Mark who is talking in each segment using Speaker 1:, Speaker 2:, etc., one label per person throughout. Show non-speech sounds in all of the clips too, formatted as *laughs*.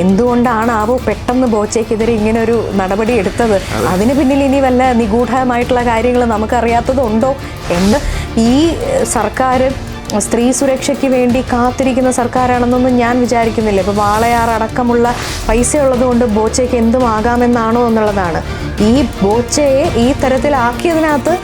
Speaker 1: എന്തുകൊണ്ടാണാവോ പെട്ടെന്ന് ബോച്ചയ്ക്കെതിരെ ഇങ്ങനെ ഒരു നടപടി എടുത്തത്? അതിന് പിന്നിൽ ഇനി വല്ല നിഗൂഢമായിട്ടുള്ള കാര്യങ്ങൾ നമുക്കറിയാത്തതുണ്ടോ? എന്ന് ഈ സർക്കാർ സ്ത്രീ സുരക്ഷയ്ക്ക് വേണ്ടി കാത്തിരിക്കുന്ന സർക്കാരാണെന്നൊന്നും ഞാൻ വിചാരിക്കുന്നില്ല. ഇപ്പോൾ വാളയാർ അടക്കമുള്ള പൈസ ഉള്ളതുകൊണ്ട് ബോച്ചയ്ക്ക് എന്തും ആകാമെന്നാണോ എന്നുള്ളതാണ്. ഈ ബോച്ചയെ ഈ തരത്തിലാക്കിയതിനകത്ത്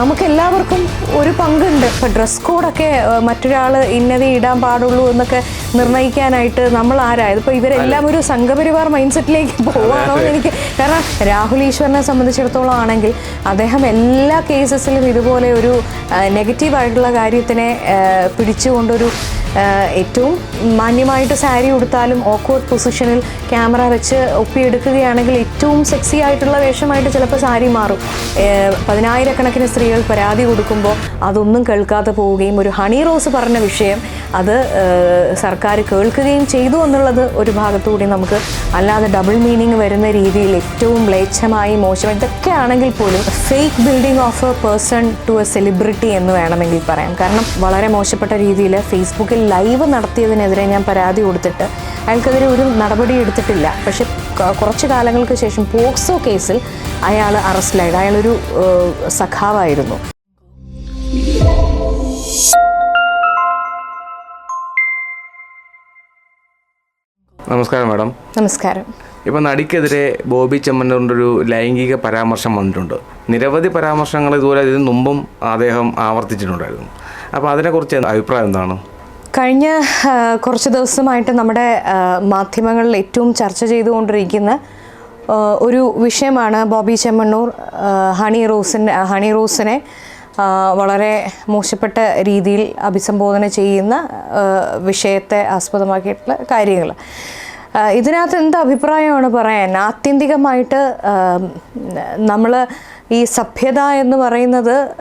Speaker 1: നമുക്ക് എല്ലാവർക്കും ഒരു പങ്കുണ്ട്. ഇപ്പം ഡ്രസ് കോഡൊക്കെ മറ്റൊരാൾ ഇന്നതേ ഇടാൻ പാടുള്ളൂ എന്നൊക്കെ നിർണയിക്കാനായിട്ട് നമ്മൾ ആരായത്? ഇപ്പൊ ഇവരെല്ലാം ഒരു സംഘപരിവാർ മൈൻഡ് സെറ്റിലേക്ക് പോവാണോ എന്ന് എനിക്ക് കാരണം രാഹുൽ ഈശ്വറിനെ സംബന്ധിച്ചിടത്തോളം ആണെങ്കിൽ അദ്ദേഹം എല്ലാ കേസസിലും ഇതുപോലെ ഒരു നെഗറ്റീവായിട്ടുള്ള കാര്യത്തിനെ പിടിച്ചുകൊണ്ടൊരു ഏറ്റവും മാന്യമായിട്ട് സാരി ഉടുത്താലും ഓക്വേർഡ് പൊസിഷനിൽ ക്യാമറ വെച്ച് ഒപ്പിയെടുക്കുകയാണെങ്കിൽ ഏറ്റവും സെക്സി ആയിട്ടുള്ള വേഷമായിട്ട് ചിലപ്പോൾ സാരി മാറും. പതിനായിരക്കണക്കിന് സ്ത്രീകൾ പരാതി കൊടുക്കുമ്പോൾ അതൊന്നും കേൾക്കാതെ പോവുകയും ഒരു ഹണി റോസ് പറഞ്ഞ വിഷയം അത് ഏ, സർക്കാർ കേൾക്കുകയും ചെയ്തു എന്നുള്ളത് ഒരു ഭാഗത്തുകൂടി നമുക്ക് അല്ലാതെ ഡബിൾ മീനിങ് വരുന്ന രീതിയിൽ ഏറ്റവും മ്ലേച്ഛമായി മോശം ഇതൊക്കെ ആണെങ്കിൽ പോലും fake building of a person to a celebrity എന്ന് വേണമെങ്കിൽ പറയാം. കാരണം വളരെ മോശപ്പെട്ട രീതിയിൽ ഫേസ്ബുക്കിൽ ലൈവ് നടത്തിയതിനെതിരെ ഞാൻ പരാതി കൊടുത്തിട്ട് അയാൾക്കെതിരെ ഒരു നടപടി എടുത്തിട്ടില്ല. പക്ഷെ കുറച്ച് കാലങ്ങൾക്ക് ശേഷം പോക്സോ കേസിൽ അയാൾ അറസ്റ്റിലായത് അയാളൊരു സഖാവായിരുന്നു.
Speaker 2: നമസ്കാരം മാഡം.
Speaker 1: നമസ്കാരം.
Speaker 2: ഇപ്പം നടിക്കെതിരെ ബോബി ചെമ്മണ്ണൂരിന്റെ ഒരു ലൈംഗിക പരാമർശം വന്നിട്ടുണ്ട്. നിരവധി പരാമർശങ്ങൾ ഇതുപോലെ ഇതിന് മുമ്പും അദ്ദേഹം ആവർത്തിച്ചിട്ടുണ്ടായിരുന്നു. അപ്പോൾ അതിനെക്കുറിച്ച് അഭിപ്രായം എന്താണ്?
Speaker 1: കഴിഞ്ഞ കുറച്ച് ദിവസമായിട്ട് നമ്മുടെ മാധ്യമങ്ങളിൽ ഏറ്റവും ചർച്ച ചെയ്തുകൊണ്ടിരിക്കുന്ന ഒരു വിഷയമാണ് ബോബി ചെമ്മണ്ണൂർ ഹണി റോസിന്റെ ഹണി റോസിനെ വളരെ മോശപ്പെട്ട രീതിയിൽ അഭിസംബോധന ചെയ്യുന്ന വിഷയത്തെ ആസ്പദമാക്കിയിട്ടുള്ള കാര്യങ്ങൾ. ഇതിനകത്ത് എന്ത് അഭിപ്രായമാണ് പറയാൻ? ആത്യന്തികമായിട്ട് നമ്മൾ ഈ സഭ്യത എന്ന് പറയുന്നത്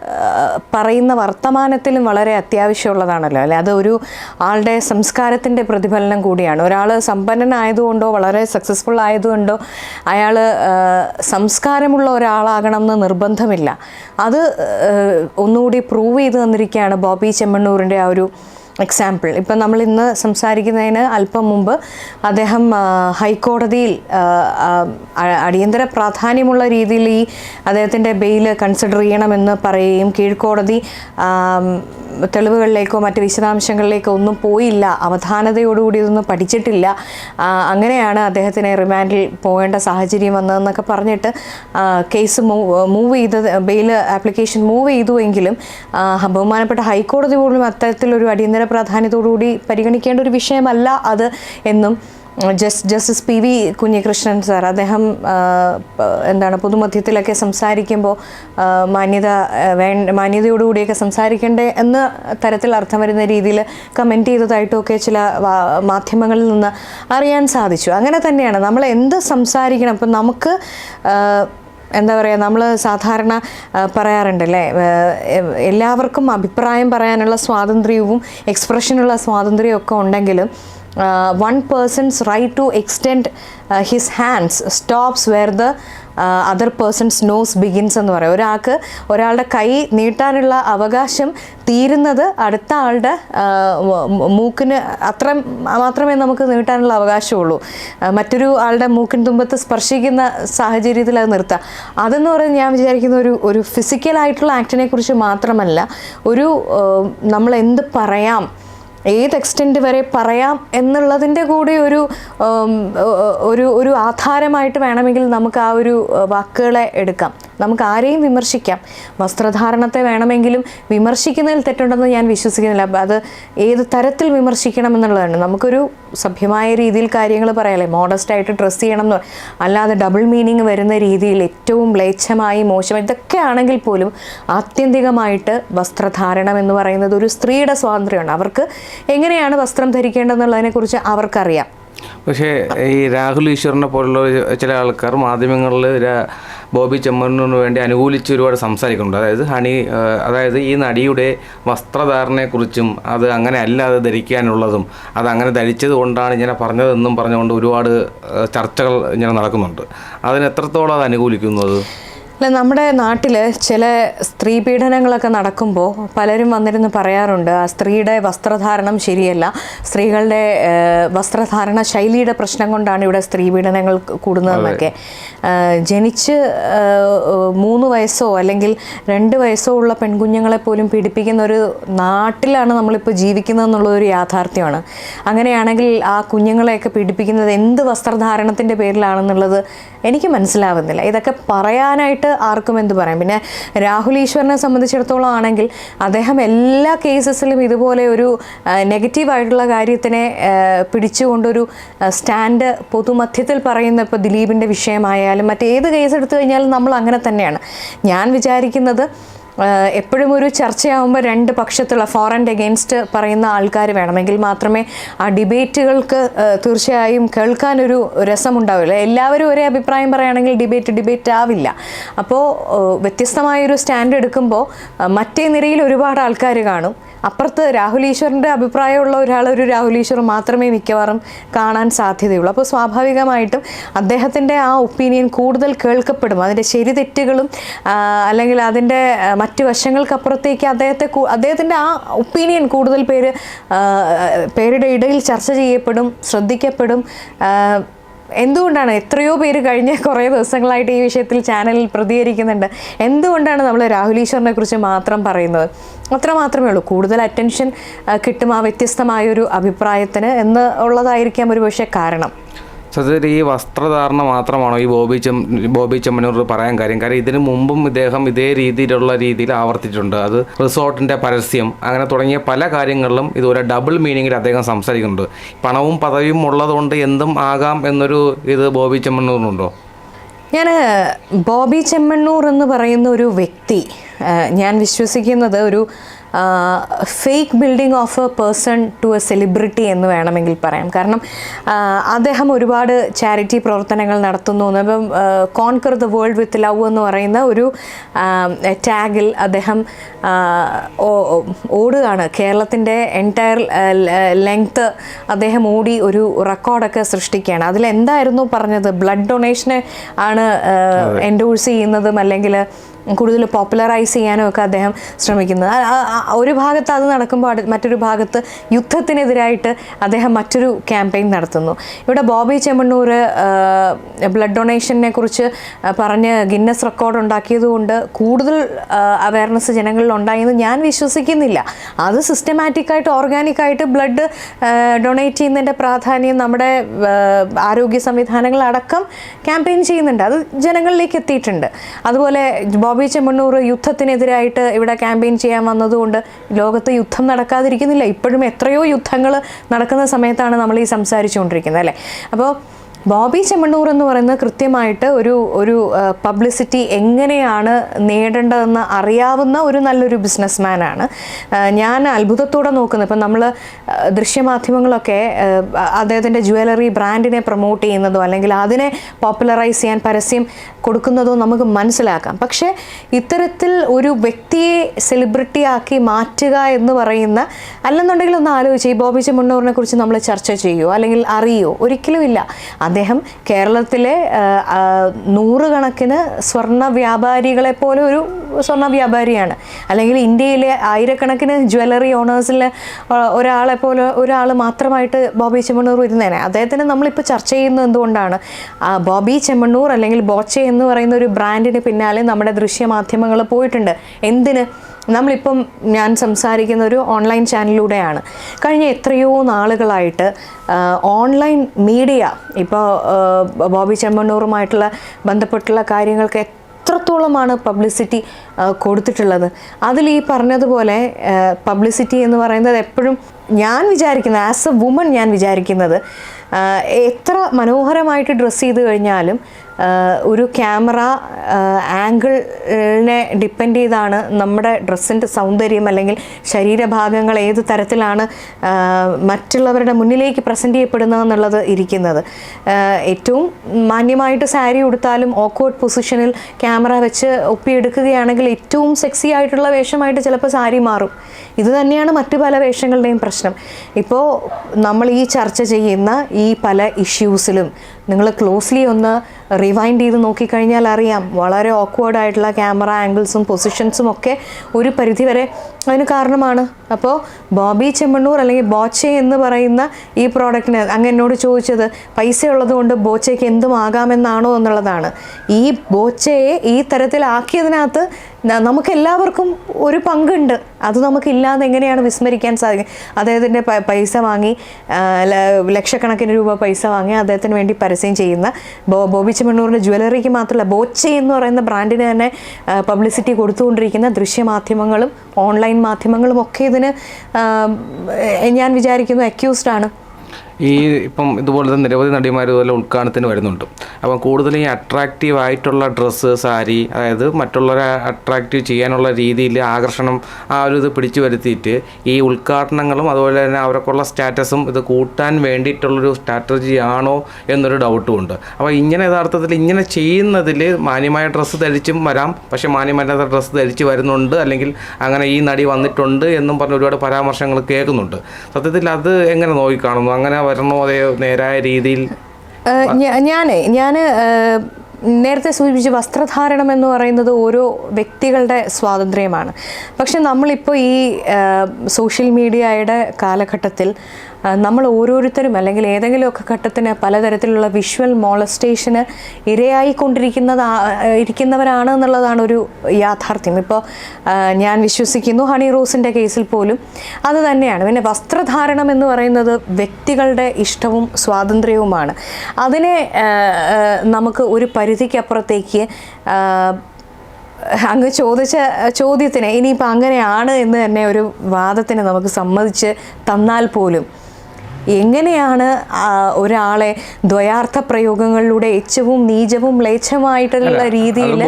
Speaker 1: പറയുന്ന വർത്തമാനത്തിലും വളരെ അത്യാവശ്യമുള്ളതാണല്ലോ. അല്ലെ? അതൊരു ആളുടെ സംസ്കാരത്തിന്റെ പ്രതിഫലനം കൂടിയാണ്. ഒരാൾ സമ്പന്നനായതുകൊണ്ടോ വളരെ സക്സസ്ഫുൾ ആയതുകൊണ്ടോ അയാൾ സംസ്കാരമുള്ള ഒരാളാകണം എന്ന് നിർബന്ധമില്ല. അത് ഒന്നുകൂടി പ്രൂവ് ചെയ്ത് തന്നിരിക്കുകയാണ് ബോബി ചെമ്മണ്ണൂരിന്റെ ആ ഒരു എക്സാമ്പിൾ ഇപ്പം നമ്മൾ ഇന്ന് സംസാരിക്കുന്നതിന് അല്പം മുമ്പ് അദ്ദേഹം ഹൈക്കോടതിയിൽ അടിയന്തര പ്രാധാന്യമുള്ള രീതിയിൽ ഈ അദ്ദേഹത്തിന്റെ ബെയിൽ കൺസിഡർ ചെയ്യണമെന്ന് പറയുകയും കീഴ്ക്കോടതി തെളിവുകളിലേക്കോ മറ്റ് വിശദാംശങ്ങളിലേക്കോ ഒന്നും പോയില്ല. അവധാനതയോടുകൂടി ഇതൊന്നും പഠിച്ചിട്ടില്ല. അങ്ങനെയാണ് അദ്ദേഹത്തിന് റിമാൻഡിൽ പോകേണ്ട സാഹചര്യം വന്നതെന്നൊക്കെ പറഞ്ഞിട്ട് കേസ് മൂവ് ചെയ്തത് ബെയിൽ ആപ്ലിക്കേഷൻ മൂവ് ചെയ്തുവെങ്കിലും ബഹുമാനപ്പെട്ട ഹൈക്കോടതി പോലും അത്തരത്തിലൊരു അടിയന്തര പ്രാധാന്യത്തോടുകൂടി പരിഗണിക്കേണ്ട ഒരു വിഷയമല്ല അത് എന്നും justice P V Kunhikrishnan sir അദ്ദേഹം എന്താണ് പൊതുമധ്യത്തിലൊക്കെ സംസാരിക്കുമ്പോൾ മാന്യത വേ മാന്യതയോടുകൂടിയൊക്കെ സംസാരിക്കേണ്ടേ എന്ന തരത്തിൽ അർത്ഥം വരുന്ന രീതിയിൽ കമന്റ് ചെയ്തതായിട്ടൊക്കെ ചില മാധ്യമങ്ങളിൽ നിന്ന് അറിയാൻ സാധിച്ചു. അങ്ങനെ തന്നെയാണ് നമ്മൾ എന്ത് സംസാരിക്കണം. ഇപ്പം നമുക്ക് എന്താ പറയുക നമ്മൾ സാധാരണ പറയാറുണ്ട് പറയാറുണ്ടല്ലേ എല്ലാവർക്കും അഭിപ്രായം പറയാനുള്ള സ്വാതന്ത്ര്യവും എക്സ്പ്രഷനുള്ള സ്വാതന്ത്ര്യവും ഒക്കെ ഉണ്ടെങ്കിലും one person's right to extend his hands stops where the other person's nose begins എന്ന് പറയും. ഒരാൾക്ക് ഒരാളുടെ കൈ നീട്ടാനുള്ള അവകാശം തീരുന്നത് അടുത്ത ആളുടെ ആ, മൂക്കിന് അത്ര മാത്രമേ നമുക്ക് നീട്ടാനുള്ള അവകാശമുള്ളൂ. ആ, മറ്റൊരു ആളുടെ മൂക്കിൻ തുമ്പത്ത് സ്പർശിക്കുന്ന സാഹചര്യത്തിൽ അത് നിർത്താം. അതെന്ന് പറയുന്നത് ഞാൻ വിചാരിക്കുന്ന ഒരു ഒരു ഫിസിക്കലായിട്ടുള്ള ആക്ടിനെ കുറിച്ച് മാത്രമല്ല ഒരു നമ്മൾ എന്ത് പറയാം ഏത് എക്സ്റ്റെന്റ് വരെ പറയാം എന്നുള്ളതിന്റെ കൂടെ ഒരു ഒരു ഒരു ആധാരമായിട്ട് വേണമെങ്കിൽ നമുക്ക് ആ ഒരു വാക്കുകളെ എടുക്കാം. നമുക്ക് ആരെയും വിമർശിക്കാം. വസ്ത്രധാരണത്തെ വേണമെങ്കിലും വിമർശിക്കുന്നതിൽ തെറ്റുണ്ടെന്ന് ഞാൻ വിശ്വസിക്കുന്നില്ല. അത് ഏത് തരത്തിൽ വിമർശിക്കണം എന്നുള്ളതാണ്. നമുക്കൊരു സഭ്യമായ രീതിയിൽ കാര്യങ്ങൾ പറയാലേ? മോഡസ്റ്റായിട്ട് ഡ്രസ്സ് ചെയ്യണം എന്ന് അല്ലാതെ ഡബിൾ മീനിങ് വരുന്ന രീതിയിൽ ഏറ്റവും മ്ലേച്ഛമായി മോശം ഇതൊക്കെ ആണെങ്കിൽ പോലും ആത്യന്തികമായിട്ട് വസ്ത്രധാരണം എന്ന് പറയുന്നത് ഒരു സ്ത്രീയുടെ സ്വാതന്ത്ര്യമാണ്. അവർക്ക് എങ്ങനെയാണ് വസ്ത്രം ധരിക്കേണ്ടതെന്നുള്ളതിനെക്കുറിച്ച് അവർക്കറിയാം.
Speaker 2: പക്ഷേ ഈ രാഹുൽ ഈശ്വറിനെ പോലുള്ള ചില ആൾക്കാർ മാധ്യമങ്ങളിൽ ബോബി ചെമ്മണ്ണൂരിന് വേണ്ടി അനുകൂലിച്ച് ഒരുപാട് സംസാരിക്കുന്നുണ്ട്. അതായത് ഹണി അതായത് ഈ നടിയുടെ വസ്ത്രധാരണയെക്കുറിച്ചും അത് അങ്ങനെ അല്ല അത് ധരിക്കാനുള്ളതും അത് അങ്ങനെ ധരിച്ചത് കൊണ്ടാണ് ഇങ്ങനെ പറഞ്ഞതെന്നും പറഞ്ഞുകൊണ്ട് ഒരുപാട് ചർച്ചകൾ ഇങ്ങനെ നടക്കുന്നുണ്ട്. അതിന് എത്രത്തോളം അത് അനുകൂലിക്കുന്നത്?
Speaker 1: അല്ല നമ്മുടെ നാട്ടിൽ ചില സ്ത്രീ പീഡനങ്ങളൊക്കെ നടക്കുമ്പോൾ പലരും വന്നിരുന്ന് പറയാറുണ്ട് ആ സ്ത്രീയുടെ വസ്ത്രധാരണം ശരിയല്ല. സ്ത്രീകളുടെ വസ്ത്രധാരണ ശൈലിയുടെ പ്രശ്നം കൊണ്ടാണ് ഇവിടെ സ്ത്രീ പീഡനങ്ങൾ കൂടുന്നതെന്നൊക്കെ. ജനിച്ച് മൂന്ന് വയസ്സോ അല്ലെങ്കിൽ രണ്ട് വയസ്സോ ഉള്ള പെൺകുഞ്ഞുങ്ങളെ പോലും പീഡിപ്പിക്കുന്ന ഒരു നാട്ടിലാണ് നമ്മളിപ്പോൾ ജീവിക്കുന്നത് എന്നുള്ളൊരു യാഥാർത്ഥ്യമാണ്. അങ്ങനെയാണെങ്കിൽ ആ കുഞ്ഞുങ്ങളെയൊക്കെ പീഡിപ്പിക്കുന്നത് എന്ത് വസ്ത്രധാരണത്തിന്റെ പേരിലാണെന്നുള്ളത് എനിക്ക് മനസ്സിലാവുന്നില്ല. ഇതൊക്കെ പറയാനായിട്ട് ആർക്കും എന്ത് പറയാം. പിന്നെ രാഹുൽ ഈശ്വറിനെ സംബന്ധിച്ചിടത്തോളം ആണെങ്കിൽ അദ്ദേഹം എല്ലാ കേസസിലും ഇതുപോലെ ഒരു നെഗറ്റീവായിട്ടുള്ള കാര്യത്തിനെ പിടിച്ചുകൊണ്ടൊരു സ്റ്റാൻഡ് പൊതുമധ്യത്തിൽ പറയുന്ന ഇപ്പോൾ ദിലീപിന്റെ വിഷയമായാലും മറ്റേത് കേസ് എടുത്തു കഴിഞ്ഞാലും നമ്മൾ അങ്ങനെ തന്നെയാണ്. ഞാൻ വിചാരിക്കുന്നത് എപ്പോഴും ഒരു ചർച്ചയാവുമ്പോൾ രണ്ട് പക്ഷത്തുള്ള ഫോർ ആൻഡ് എഗെയിൻസ്റ്റ് പറയുന്ന ആൾക്കാർ വേണമെങ്കിൽ മാത്രമേ ആ ഡിബേറ്റുകൾക്ക് തീർച്ചയായും കേൾക്കാനൊരു രസമുണ്ടാവില്ല എല്ലാവരും ഒരേ അഭിപ്രായം പറയുകയാണെങ്കിൽ ഡിബേറ്റ് ഡിബേറ്റ് ആവില്ല. അപ്പോൾ വ്യത്യസ്തമായൊരു സ്റ്റാൻഡ് എടുക്കുമ്പോൾ മറ്റേ നിരയിൽ ഒരുപാട് ആൾക്കാർ കാണും. അപ്പുറത്ത് രാഹുൽ ഈശ്വറിന്റെ അഭിപ്രായമുള്ള ഒരാൾ ഒരു രാഹുൽ ഈശ്വർ മാത്രമേ മിക്കവാറും കാണാൻ സാധ്യതയുള്ളൂ. അപ്പോൾ സ്വാഭാവികമായിട്ടും അദ്ദേഹത്തിന്റെ ആ ഒപ്പീനിയൻ കൂടുതൽ കേൾക്കപ്പെടും. അതിന്റെ ശരി തെറ്റുകളും അല്ലെങ്കിൽ അതിന്റെ മറ്റു വശങ്ങൾക്കപ്പുറത്തേക്ക് അദ്ദേഹത്തെ അദ്ദേഹത്തിന്റെ ആ ഒപ്പീനിയൻ കൂടുതൽ പേര് പേരുടെ ഇടയിൽ ചർച്ച ചെയ്യപ്പെടും ശ്രദ്ധിക്കപ്പെടും. എന്തുകൊണ്ടാണ് എത്രയോ പേര് കഴിഞ്ഞ *laughs* കുറേ ദിവസങ്ങളായിട്ട് ഈ വിഷയത്തിൽ ചാനലിൽ പ്രതികരിക്കുന്നുണ്ട്. എന്തുകൊണ്ടാണ് നമ്മൾ രാഹുൽ ഈശ്വറിനെ കുറിച്ച് മാത്രം പറയുന്നത്? അത്ര മാത്രമേ ഉള്ളൂ. കൂടുതൽ അറ്റൻഷൻ കിട്ടും ആ വ്യത്യസ്തമായൊരു അഭിപ്രായത്തിന് എന്ന് ഉള്ളതായിരിക്കാം ഒരു പക്ഷേ കാരണം.
Speaker 2: സത്യത്തിൽ ഈ വസ്ത്രധാരണ മാത്രമാണോ ഈ ബോബി ചെം ബോബി ചെമ്മനൂർ പറയാൻ കാര്യം? കാര്യം ഇതിനു മുമ്പും ഇദ്ദേഹം ഇതേ രീതിയിലുള്ള രീതിയിൽ ആവർത്തിച്ചിട്ടുണ്ട്. അത് റിസോർട്ടിന്റെ പരസ്യം അങ്ങനെ തുടങ്ങിയ പല കാര്യങ്ങളിലും ഇതുപോലെ ഡബിൾ മീനിങ്ങിൽ അദ്ദേഹം സംസാരിക്കുന്നുണ്ട്. പണവും പദവിയും ഉള്ളതുകൊണ്ട് എന്തും ആകാം എന്നൊരു ഇത് ബോബി ചെമ്മണ്ണൂറിനുണ്ടോ
Speaker 1: ഞാൻ ബോബി ചെമ്മണ്ണൂർ എന്ന് പറയുന്ന ഒരു വ്യക്തി ഞാൻ വിശ്വസിക്കുന്നത് ഒരു fake building of a person to a celebrity എന്ന് വേണമെങ്കിൽ പറയാം. കാരണം അദ്ദേഹം ഒരുപാട് ചാരിറ്റി പ്രവർത്തനങ്ങൾ നടത്തുന്നു അപ്പം ഇപ്പം conquer the world with love എന്ന് പറയുന്ന ഒരു ടാഗിൽ അദ്ദേഹം ഓടുകയാണ്. കേരളത്തിന്റെ എന്റയർ ലെങ്ത്ത് അദ്ദേഹം ഓടി ഒരു റെക്കോർഡൊക്കെ സൃഷ്ടിക്കുകയാണ്. അതിലെന്തായിരുന്നു പറഞ്ഞത്? ബ്ലഡ് ഡൊണേഷനെ ആണ് എൻഡോഴ്സ് ചെയ്യുന്നതും അല്ലെങ്കിൽ കൂടുതൽ പോപ്പുലറൈസ് ചെയ്യാനും ഒക്കെ അദ്ദേഹം ശ്രമിക്കുന്നത്. ഒരു ഭാഗത്ത് അത് നടക്കുമ്പോൾ മറ്റൊരു ഭാഗത്ത് യുദ്ധത്തിനെതിരായിട്ട് അദ്ദേഹം മറ്റൊരു ക്യാമ്പയിൻ നടത്തുന്നു. ഇവിടെ ബോബി ചെമ്മണ്ണൂർ ബ്ലഡ് ഡൊണേഷനെ കുറിച്ച് പറഞ്ഞ് ഗിന്നസ് റെക്കോർഡ് ഉണ്ടാക്കിയതുകൊണ്ട് കൂടുതൽ അവയർനെസ് ജനങ്ങളിൽ ഉണ്ടായെന്ന് ഞാൻ വിശ്വസിക്കുന്നില്ല. അത് സിസ്റ്റമാറ്റിക്കായിട്ട് ഓർഗാനിക്കായിട്ട് ബ്ലഡ് ഡൊണേറ്റ് ചെയ്യുന്നതിന്റെ പ്രാധാന്യം നമ്മുടെ ആരോഗ്യ സംവിധാനങ്ങളടക്കം ക്യാമ്പയിൻ ചെയ്യുന്നുണ്ട്. അത് ജനങ്ങളിലേക്ക് എത്തിയിട്ടുണ്ട്. അതുപോലെ ബോബി ചെമ്മണ്ണൂർ യുദ്ധത്തിനെതിരായിട്ട് ഇവിടെ ക്യാമ്പയിൻ ചെയ്യാൻ വന്നതുകൊണ്ട് ലോകത്ത് യുദ്ധം നടക്കാതിരിക്കുന്നില്ല. ഇപ്പോഴും എത്രയോ യുദ്ധങ്ങൾ നടക്കുന്ന സമയത്താണ് നമ്മൾ ഈ സംസാരിച്ചുകൊണ്ടിരിക്കുന്നത് അല്ലേ? അപ്പോൾ ബോബി ചെമ്മണ്ണൂർ എന്ന് പറയുന്നത് കൃത്യമായിട്ട് ഒരു ഒരു പബ്ലിസിറ്റി എങ്ങനെയാണ് നേടേണ്ടതെന്ന് അറിയാവുന്ന ഒരു നല്ലൊരു ബിസിനസ്മാനാണ് ഞാൻ അത്ഭുതത്തോടെ നോക്കുന്നത് ഇപ്പം നമ്മൾ ദൃശ്യമാധ്യമങ്ങളൊക്കെ അദ്ദേഹത്തിന്റെ ജുവലറി ബ്രാൻഡിനെ പ്രൊമോട്ട് ചെയ്യുന്നതോ അല്ലെങ്കിൽ അതിനെ പോപ്പുലറൈസ് ചെയ്യാൻ പരസ്യം കൊടുക്കുന്നതോ നമുക്ക് മനസ്സിലാക്കാം. പക്ഷേ ഇത്തരത്തിൽ ഒരു വ്യക്തിയെ സെലിബ്രിറ്റിയാക്കി മാറ്റുക എന്ന് പറയുന്ന അല്ലെന്നുണ്ടെങ്കിൽ ഒന്ന് ആലോചിച്ച് ഈ ബോബി ചെമ്മണ്ണൂറിനെ കുറിച്ച് നമ്മൾ ചർച്ച ചെയ്യുമോ അല്ലെങ്കിൽ അറിയോ? ഒരിക്കലും ഇല്ല. അദ്ദേഹം കേരളത്തിലെ നൂറുകണക്കിന് സ്വർണ വ്യാപാരികളെ പോലെ ഒരു സ്വർണ വ്യാപാരിയാണ്. അല്ലെങ്കിൽ ഇന്ത്യയിലെ ആയിരക്കണക്കിന് ജ്വല്ലറി ഓണേഴ്സിലെ ഒരാളെ പോലെ ഒരാൾ മാത്രമായിട്ട് ബോബി ചെമ്മണ്ണൂർ ഇരുന്നേനെ. അദ്ദേഹത്തിന് നമ്മളിപ്പോൾ ചർച്ച ചെയ്യുന്നത് എന്തുകൊണ്ടാണ്? ബോബി ചെമ്മണ്ണൂർ അല്ലെങ്കിൽ ബോച്ചെ എന്ന് പറയുന്ന ഒരു ബ്രാൻഡിന് പിന്നാലെ നമ്മുടെ ദൃശ്യമാധ്യമങ്ങൾ പോയിട്ടുണ്ട്. എന്തിന്? നമ്മളിപ്പം ഞാൻ സംസാരിക്കുന്ന ഒരു ഓൺലൈൻ ചാനലിലൂടെയാണ്. കഴിഞ്ഞ എത്രയോ നാളുകളായിട്ട് ഓൺലൈൻ മീഡിയ ഇപ്പോൾ ബോബി ചെമ്മണ്ണൂറുമായിട്ടുള്ള ബന്ധപ്പെട്ടുള്ള കാര്യങ്ങൾക്ക് എത്രത്തോളമാണ് പബ്ലിസിറ്റി കൊടുത്തിട്ടുള്ളത്? അതിൽ ഈ പറഞ്ഞതുപോലെ പബ്ലിസിറ്റി എന്ന് പറയുന്നത് എപ്പോഴും ഞാൻ വിചാരിക്കുന്നത് ആസ് എ വുമൺ ഞാൻ വിചാരിക്കുന്നത് എത്ര മനോഹരമായിട്ട് ഡ്രസ്സ് ചെയ്ത് കഴിഞ്ഞാലും ഒരു ക്യാമറ ആംഗിളിനെ ഡിപ്പെൻഡ് ചെയ്താണ് നമ്മുടെ ഡ്രസ്സിന്റെ സൗന്ദര്യം അല്ലെങ്കിൽ ശരീരഭാഗങ്ങൾ ഏത് തരത്തിലാണ് മറ്റുള്ളവരുടെ മുന്നിലേക്ക് പ്രസന്റ് ചെയ്യപ്പെടുന്നതെന്നുള്ളത് ഇരിക്കുന്നത്. ഏറ്റവും മാന്യമായിട്ട് സാരി ഉടുത്താലും ഓക്വേർഡ് പൊസിഷനിൽ ക്യാമറ വെച്ച് ഒപ്പിയെടുക്കുകയാണെങ്കിൽ ഏറ്റവും സെക്സി ആയിട്ടുള്ള വേഷമായിട്ട് ചിലപ്പോൾ സാരി മാറും. ഇത് തന്നെയാണ് മറ്റു പല വേഷങ്ങളുടെയും പ്രശ്നം. ഇപ്പോൾ നമ്മൾ ഈ ചർച്ച ചെയ്യുന്ന ഈ പല ഇഷ്യൂസിലും നിങ്ങൾ ക്ലോസ്ലി ഒന്ന് റിവൈൻഡ് ചെയ്ത് നോക്കിക്കഴിഞ്ഞാൽ അറിയാം. വളരെ ഓക്വേർഡ് ആയിട്ടുള്ള ക്യാമറ ആംഗിൾസും പൊസിഷൻസും ഒക്കെ ഒരു പരിധിവരെ അതിന് കാരണമാണ്. അപ്പോൾ ബോബി ചെമ്മണ്ണൂർ അല്ലെങ്കിൽ ബോച്ചെ എന്ന് പറയുന്ന ഈ പ്രോഡക്റ്റിന് അങ്ങ് എന്നോട് ചോദിച്ചത് പൈസ ഉള്ളതുകൊണ്ട് ബോച്ചയ്ക്ക് എന്തും ആകാമെന്നാണോ? എന്നുള്ളതാണ്. ഈ ബോച്ചയെ ഈ തരത്തിലാക്കിയതിനകത്ത് ന- നമുക്കെല്ലാവർക്കും ഒരു പങ്കുണ്ട്. അത് നമുക്കില്ലാതെ എങ്ങനെയാണ് വിസ്മരിക്കാൻ സാധിക്കുക അദ്ദേഹത്തിന്റെ പൈസ വാങ്ങി ലക്ഷക്കണക്കിന് രൂപ പൈസ വാങ്ങി അദ്ദേഹത്തിന് വേണ്ടി പരസ്യം ചെയ്യുന്ന ബോ ബോബി ചെമ്മണ്ണൂറിന്റെ ജ്വല്ലറിക്ക് മാത്രമല്ല ബോച്ചെ എന്ന് പറയുന്ന ബ്രാൻഡിന് തന്നെ പബ്ലിസിറ്റി കൊടുത്തുകൊണ്ടിരിക്കുന്ന ദൃശ്യമാധ്യമങ്ങളും ഓൺലൈൻ മാധ്യമങ്ങളും ഒക്കെ ഇതിന് ഞാൻ വിചാരിക്കുന്നു അക്യൂസ്ഡ് ആണ്.
Speaker 2: ഈ ഇപ്പം ഇതുപോലത്തെ നിരവധി നടിമാർ ഇതുപോലെ ഉദ്ഘാടനത്തിന് വരുന്നുണ്ട്. അപ്പം കൂടുതലും ഈ അട്രാക്റ്റീവ് ആയിട്ടുള്ള ഡ്രസ്സ് സാരി അതായത് മറ്റുള്ളവരെ അട്രാക്റ്റീവ് ചെയ്യാനുള്ള രീതിയിൽ ആകർഷണം ആ ഒരു ഇത് പിടിച്ചു വരുത്തിയിട്ട് ഈ ഉദ്ഘാടനങ്ങളും അതുപോലെ തന്നെ അവർക്കുള്ള സ്റ്റാറ്റസും ഇത് കൂട്ടാൻ വേണ്ടിയിട്ടുള്ളൊരു സ്ട്രാറ്റജി ആണോ എന്നൊരു ഡൗട്ടും ഉണ്ട്. അപ്പോൾ ഇങ്ങനെ യഥാർത്ഥത്തിൽ ഇങ്ങനെ ചെയ്യുന്നതിൽ മാന്യമായ ഡ്രസ്സ് ധരിച്ചും വരാം. പക്ഷേ മാന്യമല്ലാത്ത ഡ്രസ്സ് ധരിച്ച് വരുന്നുണ്ട്. അല്ലെങ്കിൽ അങ്ങനെ ഈ നടി വന്നിട്ടുണ്ട് എന്നും പറഞ്ഞ് ഒരുപാട് പരാമർശങ്ങൾ കേൾക്കുന്നുണ്ട്. സത്യത്തിൽ അത് എങ്ങനെ നോക്കിക്കാണുന്നു? അങ്ങനെ വരണോ അതെയോ നേരായ രീതിയിൽ?
Speaker 1: ഞാൻ ഞാൻ നേരത്തെ സൂചിപ്പിച്ച വസ്ത്രധാരണം എന്ന് പറയുന്നത് ഓരോ വ്യക്തികളുടെ സ്വാതന്ത്ര്യമാണ്. പക്ഷെ നമ്മളിപ്പോൾ ഈ സോഷ്യൽ മീഡിയയുടെ കാലഘട്ടത്തിൽ നമ്മൾ ഓരോരുത്തരും അല്ലെങ്കിൽ ഏതെങ്കിലുമൊക്കെ ഘട്ടത്തിന് പലതരത്തിലുള്ള വിഷ്വൽ മോളസ്റ്റേഷന് ഇരയായിക്കൊണ്ടിരിക്കുന്നത് ഇരിക്കുന്നവരാണ് എന്നുള്ളതാണ് ഒരു യാഥാർത്ഥ്യം. ഇപ്പോൾ ഞാൻ വിശ്വസിക്കുന്നു ഹണി റോസിന്റെ കേസിൽ പോലും അത് തന്നെയാണ്. പിന്നെ വസ്ത്രധാരണം എന്ന് പറയുന്നത് വ്യക്തികളുടെ ഇഷ്ടവും സ്വാതന്ത്ര്യവുമാണ്. അതിനെ നമുക്ക് ഒരു പരിധിക്കപ്പുറത്തേക്ക് അങ്ങ് ചോദിച്ച ചോദ്യത്തിന് ഇനിയിപ്പോൾ അങ്ങനെയാണ് എന്ന് തന്നെ ഒരു വാദത്തിന് നമുക്ക് സമ്മതിച്ച് തന്നാൽ പോലും എങ്ങനെയാണ് ഒരാളെ ദ്വയാർത്ഥ പ്രയോഗങ്ങളിലൂടെ ഏറ്റവും നീചവും മ്ലേച്ഛമായിട്ടുള്ള രീതിയിൽ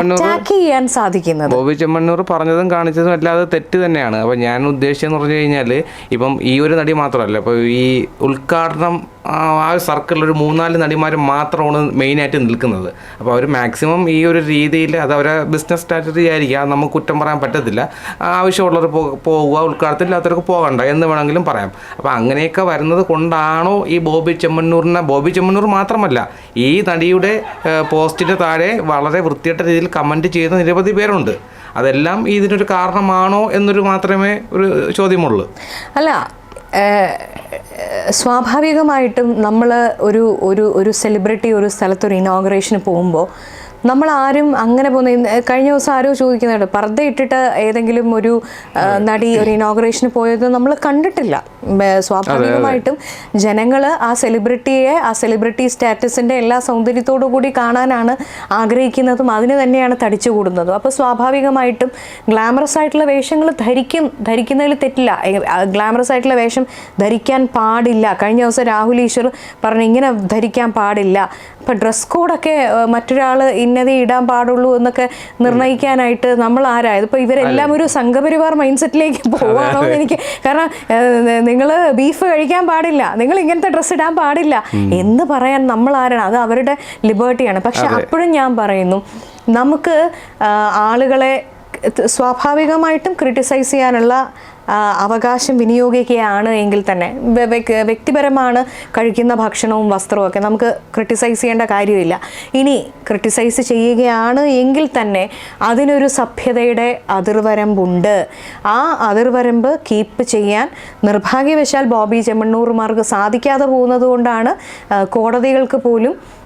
Speaker 1: അറ്റാക്ക് ചെയ്യാൻ സാധിക്കുന്നത്?
Speaker 2: ബോബി ചെമ്മണ്ണൂർ പറഞ്ഞതും കാണിച്ചതും അല്ലാതെ തെറ്റ് തന്നെയാണ്. അപ്പോൾ ഞാൻ ഉദ്ദേശിച്ചെന്ന് പറഞ്ഞു കഴിഞ്ഞാൽ ഇപ്പം ഈ ഒരു നടി മാത്രമല്ല. ഇപ്പൊ ഈ ഉദ്ഘാടനം ആ സർക്കിളിൽ ഒരു മൂന്നാൽ നടിമാർ മാത്രമാണ് മെയിനായിട്ട് നിൽക്കുന്നത്. അപ്പോൾ അവർ മാക്സിമം ഈ ഒരു രീതിയിൽ അത് അവരെ ബിസിനസ് സ്ട്രാറ്റജി ആയിരിക്കും. അത് നമുക്ക് കുറ്റം പറയാൻ പറ്റത്തില്ല. ആവശ്യമുള്ളവർ പോകുക പോവുക ഉദ്ഘാടനത്തിൽ ഇല്ലാത്തവർക്ക് പോകണ്ട എന്ന് വേണമെങ്കിലും പറയാം. അപ്പോൾ അങ്ങനെയൊക്കെ വരുന്നത് കൊണ്ടാണോ ഈ ബോബി ചെമ്മണ്ണൂറിനെ ബോബി ചെമ്മണ്ണൂർ മാത്രമല്ല ഈ നടിയുടെ പോസ്റ്റിന്റെ താഴെ വളരെ വൃത്തിയായിട്ട രീതിയിൽ കമന്റ് ചെയ്യുന്ന നിരവധി പേരുണ്ട്. അതെല്ലാം ഇതിനൊരു കാരണമാണോ എന്നൊരു മാത്രമേ ഒരു ചോദ്യമുള്ളൂ.
Speaker 1: അല്ല സ്വാഭാവികമായിട്ടും നമ്മൾ ഒരു ഒരു ഒരു സെലിബ്രിറ്റി ഒരു സ്ഥലത്തൊരു ഇനോഗ്രേഷന് പോകുമ്പോൾ നമ്മൾ ആരും അങ്ങനെ പോകുന്ന കഴിഞ്ഞ ദിവസം ആരോ ചോദിക്കുന്നുണ്ട്. പർദ്ദ ഇട്ടിട്ട് ഏതെങ്കിലും ഒരു നടി ഒരു ഇനോഗ്രേഷന് പോയത് നമ്മൾ കണ്ടിട്ടില്ല. സ്വാഭാവികമായിട്ടും ജനങ്ങൾ ആ സെലിബ്രിറ്റിയെ ആ സെലിബ്രിറ്റി സ്റ്റാറ്റസിന്റെ എല്ലാ സൗന്ദര്യത്തോടു കൂടി കാണാനാണ് ആഗ്രഹിക്കുന്നതും അതിന് തന്നെയാണ് തടിച്ചു കൂടുന്നതും അപ്പോൾ സ്വാഭാവികമായിട്ടും ഗ്ലാമറസ് ആയിട്ടുള്ള വേഷങ്ങൾ ധരിക്കും ധരിക്കുന്നതിൽ തെറ്റില്ല. ഗ്ലാമറസ് ആയിട്ടുള്ള വേഷം ധരിക്കാൻ പാടില്ല. കഴിഞ്ഞ ദിവസം രാഹുൽ ഈശ്വർ പറഞ്ഞു ഇങ്ങനെ ധരിക്കാൻ പാടില്ല. അപ്പം ഡ്രസ് കോഡൊക്കെ മറ്റൊരാൾ ഇന്നതേ ഇടാൻ പാടുള്ളൂ എന്നൊക്കെ നിർണയിക്കാനായിട്ട് നമ്മൾ ആരായത്? ഇതിപ്പോൾ ഇവരെല്ലാം ഒരു സംഘപരിവാർ മൈൻഡ് സെറ്റിലേക്ക് പോവാണോ എന്ന് എനിക്ക് കാരണം നിങ്ങൾ ബീഫ് കഴിക്കാൻ പാടില്ല. നിങ്ങൾ ഇങ്ങനത്തെ ഡ്രസ്സ് ഇടാൻ പാടില്ല. എന്ന് പറയാൻ നമ്മൾ ആരാണ്? അത് അവരുടെ ലിബേർട്ടിയാണ് പക്ഷെ അപ്പോഴും ഞാൻ പറയുന്നു നമുക്ക് ആളുകളെ സ്വാഭാവികമായിട്ടും ക്രിട്ടിസൈസ് ചെയ്യാനുള്ള അവകാശം വിനിയോഗിക്കുകയാണ് എങ്കിൽ തന്നെ. വ്യ- വ്യ- വ്യക്തിപരമാണ് കഴിക്കുന്ന ഭക്ഷണവും വസ്ത്രവും ഒക്കെ. നമുക്ക് ക്രിട്ടിസൈസ് ചെയ്യേണ്ട കാര്യമില്ല. ഇനി ക്രിട്ടിസൈസ് ചെയ്യുകയാണ് എങ്കിൽ തന്നെ അതിനൊരു സഭ്യതയുടെ അതിർവരമ്പുണ്ട്. ആ അതിർവരമ്പ് കീപ്പ് ചെയ്യാൻ നിർഭാഗ്യവശാൽ ബോബി ചെമ്മണ്ണൂർമാർക്ക് സാധിക്കാതെ പോകുന്നത് കൊണ്ടാണ് കോടതികൾക്ക് പോലും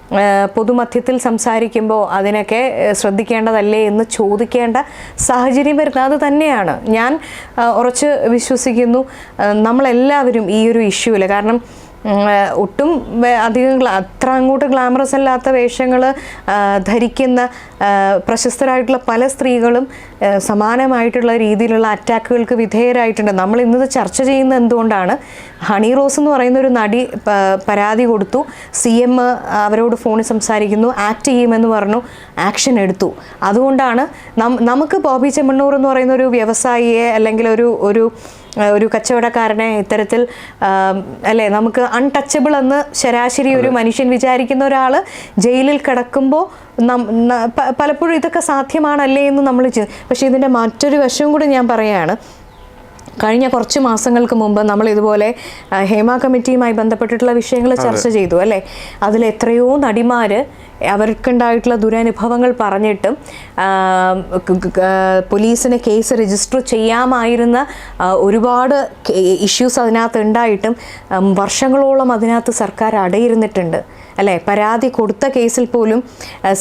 Speaker 1: പൊതുമധ്യത്തിൽ സംസാരിക്കുമ്പോൾ അതിനൊക്കെ ശ്രദ്ധിക്കേണ്ടതല്ലേ എന്ന് ചോദിക്കേണ്ട സാഹചര്യം വരുന്നത് തന്നെയാണ്. ഞാൻ ഉറച്ച് വിശ്വസിക്കുന്നു. നമ്മളെല്ലാവരും ഈ ഒരു ഇഷ്യൂവിൽ കാരണം ഒട്ടും അധികം അത്ര അങ്ങോട്ട് ഗ്ലാമറസ് അല്ലാത്ത വേഷങ്ങൾ ധരിക്കുന്ന പ്രശസ്തരായിട്ടുള്ള പല സ്ത്രീകളും സമാനമായിട്ടുള്ള രീതിയിലുള്ള അറ്റാക്കുകൾക്ക് വിധേയരായിട്ടുണ്ട്. നമ്മൾ ഇന്നത് ചർച്ച ചെയ്യുന്ന എന്തുകൊണ്ടാണ്? ഹണി റോസ് എന്ന് പറയുന്ന ഒരു നടി പരാതി കൊടുത്തു. സി എം അവരോട് ഫോണിൽ സംസാരിക്കുന്നു ആക്ട് ചെയ്യുമെന്ന് പറഞ്ഞു ആക്ഷൻ എടുത്തു. അതുകൊണ്ടാണ് നമുക്ക് ബോബി ചെമ്മണ്ണൂർ എന്ന് പറയുന്ന ഒരു വ്യവസായിയെ അല്ലെങ്കിൽ ഒരു ഒരു ഒരു കച്ചവടക്കാരനെ ഇത്തരത്തിൽ അല്ലെ നമുക്ക് അൺടച്ചബിൾ എന്ന് ശരാശരി ഒരു മനുഷ്യൻ വിചാരിക്കുന്ന ഒരാൾ ജയിലിൽ കിടക്കുമ്പോൾ പലപ്പോഴും ഇതൊക്കെ സാധ്യമാണല്ലേ എന്ന് നമ്മൾ പക്ഷേ ഇതിന്റെ മറ്റൊരു വശവും കൂടി ഞാൻ പറയുകയാണ്. കഴിഞ്ഞ കുറച്ച് മാസങ്ങൾക്ക് മുമ്പ് നമ്മൾ ഇതുപോലെ ഹേമ കമ്മിറ്റിയുമായി ബന്ധപ്പെട്ടിട്ടുള്ള വിഷയങ്ങൾ ചർച്ച ചെയ്തു അല്ലേ? അതിൽ എത്രയോ നടിമാർ അവർക്കുണ്ടായിട്ടുള്ള ദുരനുഭവങ്ങൾ പറഞ്ഞിട്ടും പോലീസിന് കേസ് രജിസ്റ്റർ ചെയ്യാമായിരുന്ന ഒരുപാട് ഇഷ്യൂസ് അതിനകത്ത് ഉണ്ടായിട്ടും വർഷങ്ങളോളം അതിനകത്ത് സർക്കാർ അടയിരുന്നിട്ടുണ്ട്. അല്ലേ പരാതി കൊടുത്ത കേസിൽ പോലും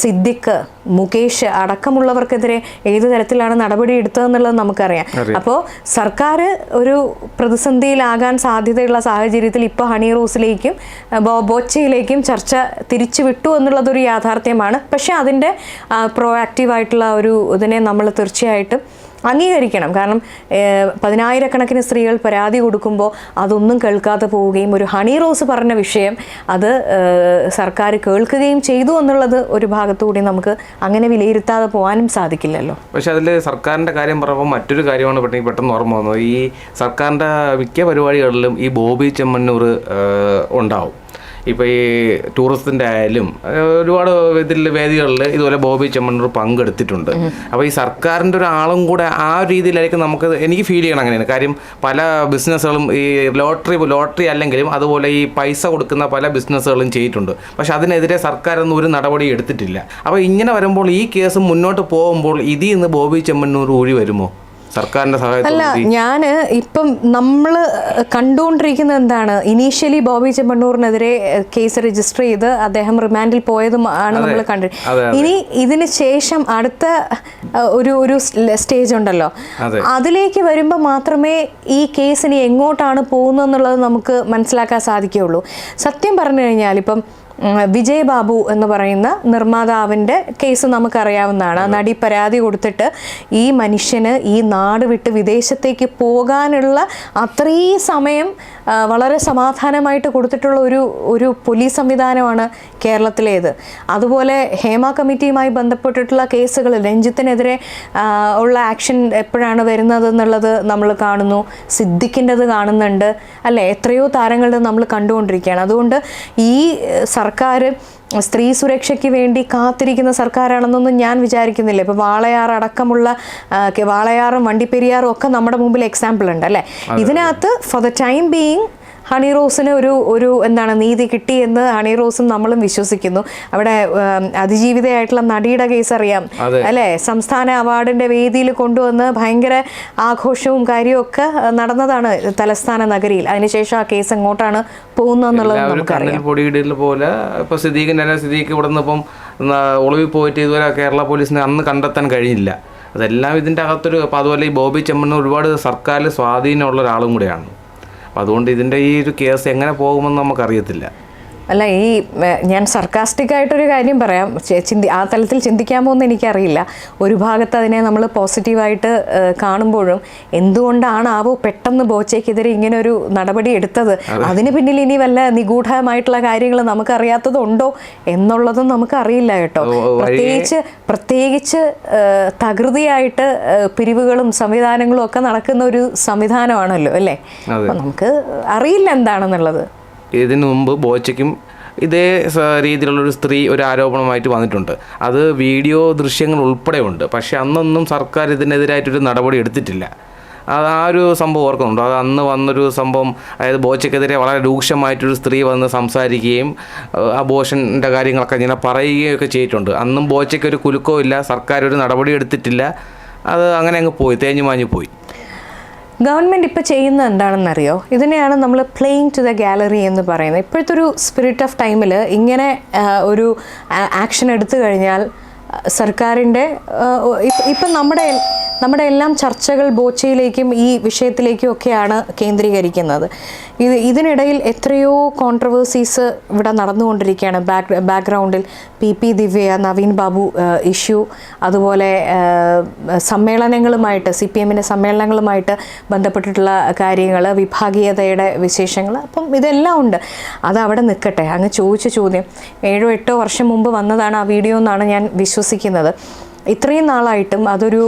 Speaker 1: സിദ്ദിഖ് മുകേഷ് അടക്കമുള്ളവർക്കെതിരെ ഏത് തരത്തിലാണ് നടപടി എടുത്തതെന്നുള്ളത് നമുക്കറിയാം. അപ്പോൾ സർക്കാർ ഒരു പ്രതിസന്ധിയിലാകാൻ സാധ്യതയുള്ള സാഹചര്യത്തിൽ ഇപ്പോൾ ഹണി റോസിലേക്കും ബോച്ചയിലേക്കും ചർച്ച തിരിച്ചു വിട്ടു എന്നുള്ളതൊരു യാഥാർത്ഥ്യമാണ്. പക്ഷേ അതിന്റെ പ്രോ ആക്റ്റീവായിട്ടുള്ള ഒരു ഇതിനെ നമ്മൾ തീർച്ചയായിട്ടും അംഗീകരിക്കണം. കാരണം പതിനായിരക്കണക്കിന് സ്ത്രീകൾ പരാതി കൊടുക്കുമ്പോൾ അതൊന്നും കേൾക്കാതെ പോവുകയും ഒരു ഹണി റോസ് പറഞ്ഞ വിഷയം അത് സർക്കാർ കേൾക്കുകയും ചെയ്തു എന്നുള്ളത് ഒരു ഭാഗത്തുകൂടി നമുക്ക് അങ്ങനെ വിലയിരുത്താതെ പോകാനും സാധിക്കില്ലല്ലോ.
Speaker 2: പക്ഷെ അതിൽ സർക്കാരിന്റെ കാര്യം പറയുമ്പോൾ മറ്റൊരു കാര്യമാണ് പെട്ടെന്ന് പെട്ടെന്ന് ഓർമ്മ വന്നത്. ഈ സർക്കാരിന്റെ മിക്ക പരിപാടികളിലും ഈ ബോബി ചെമ്മണ്ണൂർ ഉണ്ടാവും. ഇപ്പോൾ ഈ ടൂറിസത്തിന്റെ ആയാലും ഒരുപാട് ഇതിൽ വേദികളിൽ ഇതുപോലെ ബോബി ചെമ്മണ്ണൂർ പങ്കെടുത്തിട്ടുണ്ട്. അപ്പോൾ ഈ സർക്കാരിന്റെ ഒരാളും കൂടെ ആ രീതിയിലായിരിക്കും നമുക്ക് എനിക്ക് ഫീൽ ചെയ്യണം അങ്ങനെയാണ്. കാര്യം പല ബിസിനസ്സുകളും ഈ ലോട്ടറി ലോട്ടറി അല്ലെങ്കിലും അതുപോലെ ഈ പൈസ കൊടുക്കുന്ന പല ബിസിനസ്സുകളും ചെയ്തിട്ടുണ്ട്. പക്ഷെ അതിനെതിരെ സർക്കാരൊന്നും ഒരു നടപടി എടുത്തിട്ടില്ല. അപ്പോൾ ഇങ്ങനെ വരുമ്പോൾ ഈ കേസ് മുന്നോട്ട് പോകുമ്പോൾ ഇതിൽ നിന്ന് ബോബി ചെമ്മണ്ണൂർ ഊഴി വരുമോ? സർക്കാരിന്റെ
Speaker 1: അല്ല ഞാൻ ഇപ്പം നമ്മൾ കണ്ടുകൊണ്ടിരിക്കുന്നത് എന്താണ്? ഇനീഷ്യലി ബോബി ചെമ്മണ്ണൂറിനെതിരെ കേസ് രജിസ്റ്റർ ചെയ്ത് അദ്ദേഹം റിമാൻഡിൽ പോയതും ആണ് നമ്മൾ കണ്ടത് ഇനി ഇതിന് ശേഷം അടുത്ത ഒരു ഒരു സ്റ്റേജ് ഉണ്ടല്ലോ. അതിലേക്ക് വരുമ്പോൾ മാത്രമേ ഈ കേസിന് എങ്ങോട്ടാണ് പോകുന്നതെന്നുള്ളത് നമുക്ക് മനസ്സിലാക്കാൻ സാധിക്കുകയുള്ളൂ. സത്യം പറഞ്ഞു കഴിഞ്ഞാൽ ഇപ്പം വിജയ് ബാബു എന്ന് പറയുന്ന നിർമ്മാതാവിന്റെ കേസ് നമുക്കറിയാവുന്നതാണ്. നടി പരാതി കൊടുത്തിട്ട് ഈ മനുഷ്യന് ഈ നാട് വിട്ട് വിദേശത്തേക്ക് പോകാനുള്ള അത്രയും സമയം വളരെ സമാധാനമായിട്ട് കൊടുത്തിട്ടുള്ള ഒരു ഒരു പോലീസ് സംവിധാനമാണ് കേരളത്തിലേത്. അതുപോലെ ഹേമ കമ്മിറ്റിയുമായി ബന്ധപ്പെട്ടിട്ടുള്ള കേസുകൾ രഞ്ജിത്തിനെതിരെ ഉള്ള ആക്ഷൻ എപ്പോഴാണ് വരുന്നത് എന്നുള്ളത് നമ്മൾ കാണുന്നു സിദ്ദിഖിന്റെത് കാണുന്നുണ്ട്. അല്ലേ? എത്രയോ താരങ്ങളുടെ നമ്മൾ കണ്ടുകൊണ്ടിരിക്കുകയാണ്. അതുകൊണ്ട് ഈ സർക്കാർ സ്ത്രീ സുരക്ഷയ്ക്ക് വേണ്ടി കാത്തിരിക്കുന്ന സർക്കാരാണെന്നൊന്നും ഞാൻ വിചാരിക്കുന്നില്ല. ഇപ്പോൾ വാളയാർ അടക്കമുള്ള വാളയാറും വണ്ടിപ്പെരിയാറും ഒക്കെ നമ്മുടെ മുമ്പിൽ എക്സാമ്പിൾ ഉണ്ട് അല്ലേ? ഇതിനകത്ത് for the time being Honey റോസിന് ഒരു ഒരു എന്താണ് നീതി കിട്ടി എന്ന് ഹണി റോസും നമ്മളും വിശ്വസിക്കുന്നു. അവിടെ അതിജീവിതയായിട്ടുള്ള നടിയുടെ കേസ് അറിയാം. അല്ലേ? സംസ്ഥാന അവാർഡിന്റെ വേദിയിൽ കൊണ്ടുവന്ന് ഭയങ്കര ആഘോഷവും കാര്യവും ഒക്കെ നടന്നതാണ് തലസ്ഥാന നഗരിയിൽ. അതിനുശേഷം ആ കേസ് എങ്ങോട്ടാണ് പോകുന്നതെന്നുള്ളത്
Speaker 2: എല്ലാവരും
Speaker 1: നമുക്കറിയാം.
Speaker 2: കണ്ണിൽ പൊടിയിടൽ പോലെ ഇപ്പോൾ സിദ്ദീഖിന്റെ തന്നെ സിദ്ദീഖ് ഇവിടെ നിന്ന് ഇപ്പം ഒളിവിൽ പോയിട്ട് ഇതുവരെ കേരള പോലീസിനെ അന്ന് കണ്ടെത്താൻ കഴിഞ്ഞില്ല. അതെല്ലാം ഇതിന്റെ അകത്തൊരു അപ്പോൾ അതുപോലെ ഈ ബോബി ചെമ്മണ്ണ ഒരുപാട് സർക്കാരിൽ സ്വാധീനമുള്ള ഒരാളും കൂടെയാണ്. അപ്പം അതുകൊണ്ട് ഇതിന്റെ ഈ ഒരു കേസ് എങ്ങനെ പോകുമെന്ന് നമുക്കറിയത്തില്ല.
Speaker 1: അല്ല ഈ ഞാൻ സർക്കാസ്റ്റിക് ആയിട്ടൊരു കാര്യം പറയാം. ചിന്തി ആ തലത്തിൽ ചിന്തിക്കാമോ എന്ന് എനിക്കറിയില്ല. ഒരു ഭാഗത്ത് അതിനെ നമ്മൾ പോസിറ്റീവായിട്ട് കാണുമ്പോഴും എന്തുകൊണ്ടാണ് ആവോ പെട്ടെന്ന് ബോച്ചയ്ക്കെതിരെ ഇങ്ങനെ ഒരു നടപടി എടുത്തത്? അതിന് പിന്നിൽ ഇനി വല്ല നിഗൂഢമായിട്ടുള്ള കാര്യങ്ങൾ നമുക്കറിയാത്തതുണ്ടോ എന്നുള്ളതും നമുക്കറിയില്ല കേട്ടോ. പ്രത്യേകിച്ച് പ്രത്യേകിച്ച് തകൃതിയായിട്ട് പിരിവുകളും സംവിധാനങ്ങളും ഒക്കെ നടക്കുന്ന ഒരു സംവിധാനമാണല്ലോ അല്ലേ? അപ്പം നമുക്ക് അറിയില്ല എന്താണെന്നുള്ളത്.
Speaker 2: ഇതിനു മുമ്പ് ബോച്ചയ്ക്കും ഇതേ രീതിയിലുള്ളൊരു സ്ത്രീ ഒരു ആരോപണമായിട്ട് വന്നിട്ടുണ്ട്. അത് വീഡിയോ ദൃശ്യങ്ങൾ ഉൾപ്പെടെ ഉണ്ട് പക്ഷേ അന്നൊന്നും സർക്കാർ ഇതിനെതിരായിട്ടൊരു നടപടി എടുത്തിട്ടില്ല. അത് ആ ഒരു സംഭവം ഓർക്കുന്നുണ്ട്? അത് അന്ന് വന്നൊരു സംഭവം അതായത് ബോച്ചയ്ക്കെതിരെ വളരെ രൂക്ഷമായിട്ടൊരു സ്ത്രീ വന്ന് സംസാരിക്കുകയും അബോഷന്റെ കാര്യങ്ങളൊക്കെ ഇങ്ങനെ പറയുകയും ഒക്കെ ചെയ്തിട്ടുണ്ട്. അന്നും ബോച്ചയ്ക്ക് ഒരു കുലുക്കവും ഇല്ല സർക്കാർ ഒരു നടപടി എടുത്തിട്ടില്ല. അത് അങ്ങനെ അങ്ങ് പോയി തേഞ്ഞു മാഞ്ഞു പോയി.
Speaker 1: ഗവൺമെന്റ് ഇപ്പോൾ ചെയ്യുന്നത് എന്താണെന്നറിയോ? ഇതിനെയാണ് നമ്മൾ പ്ലേയിങ് ടു ദ ഗാലറി എന്ന് പറയുന്നത്. ഇപ്പോഴത്തെ ഒരു സ്പിരിറ്റ് ഓഫ് ടൈമിൽ ഇങ്ങനെ ഒരു ആക്ഷൻ എടുത്തു കഴിഞ്ഞാൽ സർക്കാരിന്റെ ഇപ്പം നമ്മുടെ നമ്മുടെ എല്ലാം ചർച്ചകൾ ബോച്ചയിലേക്കും ഈ വിഷയത്തിലേക്കും ഒക്കെയാണ് കേന്ദ്രീകരിക്കുന്നത്. ഇത് ഇതിനിടയിൽ എത്രയോ കോൺട്രവേഴ്സീസ് ഇവിടെ നടന്നുകൊണ്ടിരിക്കുകയാണ്. ബാക്ക് ബാക്ക്ഗ്രൗണ്ടിൽ P P Divya Naveen Babu issue അതുപോലെ സമ്മേളനങ്ങളുമായിട്ട് സി പി എമ്മിന്റെ സമ്മേളനങ്ങളുമായിട്ട് ബന്ധപ്പെട്ടിട്ടുള്ള കാര്യങ്ങൾ വിഭാഗീയതയുടെ വിശേഷങ്ങൾ അപ്പം ഇതെല്ലാം ഉണ്ട്. അത് അവിടെ നിൽക്കട്ടെ. അങ്ങ് ചോദിച്ച ചോദ്യം. ഏഴോ എട്ടോ വർഷം മുമ്പ് വന്നതാണ് ആ വീഡിയോ എന്നാണ് ഞാൻ വിശ്വസിക്കുന്നത്. ഇത്രയും നാളായിട്ടും അതൊരു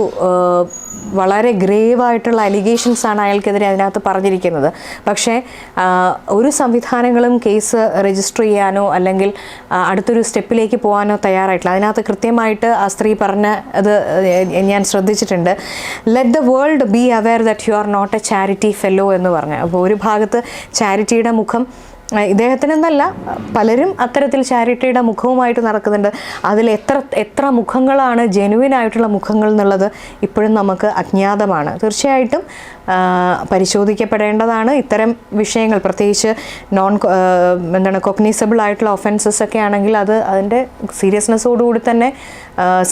Speaker 1: വളരെ ഗ്രേവ് ആയിട്ടുള്ള അലിഗേഷൻസ് ആണ് അയാൾക്കെതിരെ അതിനകത്ത് പറഞ്ഞിരിക്കുന്നത്. പക്ഷേ ഒരു സംവിധാനങ്ങളും കേസ് രജിസ്റ്റർ ചെയ്യാനോ അല്ലെങ്കിൽ അടുത്തൊരു സ്റ്റെപ്പിലേക്ക് പോകാനോ തയ്യാറായിട്ടില്ല. അതിനകത്ത് കൃത്യമായിട്ട് ആ സ്ത്രീ പറഞ്ഞ അത് ഞാൻ ശ്രദ്ധിച്ചിട്ടുണ്ട്. Let the world be aware that you are not a charity fellow എന്ന് പറഞ്ഞു. അപ്പോൾ ഒരു ഭാഗത്ത് ചാരിറ്റിയുടെ മുഖം ഇദ്ദേഹത്തിനെന്നല്ല പലരും അത്തരത്തിൽ ചാരിറ്റിയുടെ മുഖവുമായിട്ട് നടക്കുന്നുണ്ട്. അതിൽ എത്ര എത്ര മുഖങ്ങളാണ് ജെനുവിൻ ആയിട്ടുള്ള മുഖങ്ങൾ എന്നുള്ളത് ഇപ്പോഴും നമുക്ക് അജ്ഞാതമാണ്. തീർച്ചയായിട്ടും പരിശോധിക്കപ്പെടേണ്ടതാണ് ഇത്തരം വിഷയങ്ങൾ. പ്രത്യേകിച്ച് നോൺ എന്താണ് കൊഗ്നീസബിൾ ആയിട്ടുള്ള ഒഫൻസസ് ഒക്കെ ആണെങ്കിൽ അത് അതിന്റെ സീരിയസ്നെസ്സോടുകൂടി തന്നെ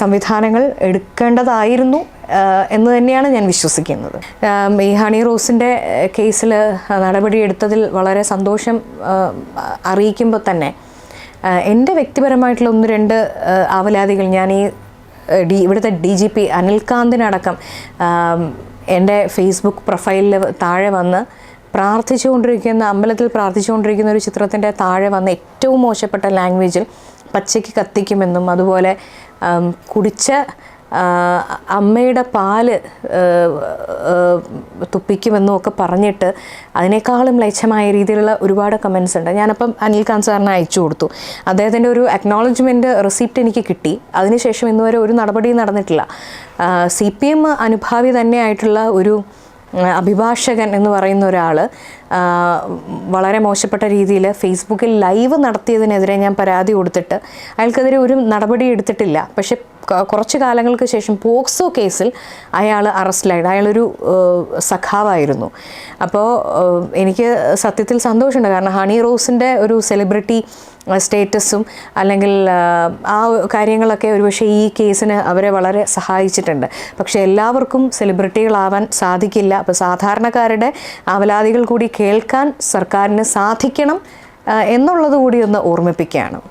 Speaker 1: സംവിധാനങ്ങൾ എടുക്കേണ്ടതായിരുന്നു. എന്ന് തന്നെയാണ് ഞാൻ വിശ്വസിക്കുന്നത്. ഈ ഹണി റോസിന്റെ കേസിൽ നടപടിയെടുത്തതിൽ വളരെ സന്തോഷം അറിയിക്കുമ്പോൾ തന്നെ എന്റെ വ്യക്തിപരമായിട്ടുള്ള ഒന്ന് രണ്ട് ആവലാതികൾ ഞാൻ ഈ ഡി ഇവിടുത്തെ ഡി ജി പി അനിൽകാന്തിനടക്കം എന്റെ ഫേസ്ബുക്ക് പ്രൊഫൈലിൽ താഴെ വന്ന് പ്രാർത്ഥിച്ചുകൊണ്ടിരിക്കുന്ന അമ്പലത്തിൽ പ്രാർത്ഥിച്ചുകൊണ്ടിരിക്കുന്ന ഒരു ചിത്രത്തിന്റെ താഴെ വന്ന് ഏറ്റവും മോശപ്പെട്ട ലാംഗ്വേജിൽ പച്ചയ്ക്ക് കത്തിക്കുമെന്നും അതുപോലെ കുടിച്ച അമ്മയുടെ പാൽ തുപ്പിക്കുമെന്നും ഒക്കെ പറഞ്ഞിട്ട് അതിനേക്കാളും ലൈച്ഛമായ രീതിയിലുള്ള ഒരുപാട് കമൻസ് ഉണ്ട്. ഞാനപ്പം അനിൽ ഖാൻ സാറിന് അയച്ചു കൊടുത്തു. അദ്ദേഹത്തിന്റെ ഒരു അക്നോളജ്മെന്റ് റിസീപ്റ്റ് എനിക്ക് കിട്ടി. അതിനുശേഷം ഇന്നുവരെ ഒരു നടപടിയും നടന്നിട്ടില്ല. സി പി എം അനുഭാവി തന്നെയായിട്ടുള്ള ഒരു അഭിഭാഷകൻ എന്ന് പറയുന്ന ഒരാൾ വളരെ മോശപ്പെട്ട രീതിയിൽ ഫേസ്ബുക്കിൽ ലൈവ് നടത്തിയതിനെതിരെ ഞാൻ പരാതി കൊടുത്തിട്ട് അയാൾക്കെതിരെ ഒരു നടപടി എടുത്തിട്ടില്ല. പക്ഷെ കുറച്ച് കാലങ്ങൾക്ക് ശേഷം പോക്സോ കേസിൽ അയാൾ അറസ്റ്റിലായിട്ട് അയാളൊരു സഖാവായിരുന്നു. അപ്പോൾ എനിക്ക് സത്യത്തിൽ സന്തോഷമുണ്ട്. കാരണം ഹണി റോസിന്റെ ഒരു സെലിബ്രിറ്റി സ്റ്റേറ്റസും അല്ലെങ്കിൽ ആ, കാര്യങ്ങളൊക്കെ ഒരുപക്ഷെ ഈ കേസിന് അവരെ വളരെ സഹായിച്ചിട്ടുണ്ട്. പക്ഷേ എല്ലാവർക്കും സെലിബ്രിറ്റികളാവാൻ സാധിക്കില്ല. അപ്പോൾ സാധാരണക്കാരുടെ ആവലാതികൾ കൂടി കേൾക്കാൻ സർക്കാരിന് സാധിക്കണം എന്നുള്ളത് കൂടി ഒന്ന് ഓർമ്മിപ്പിക്കുകയാണ്.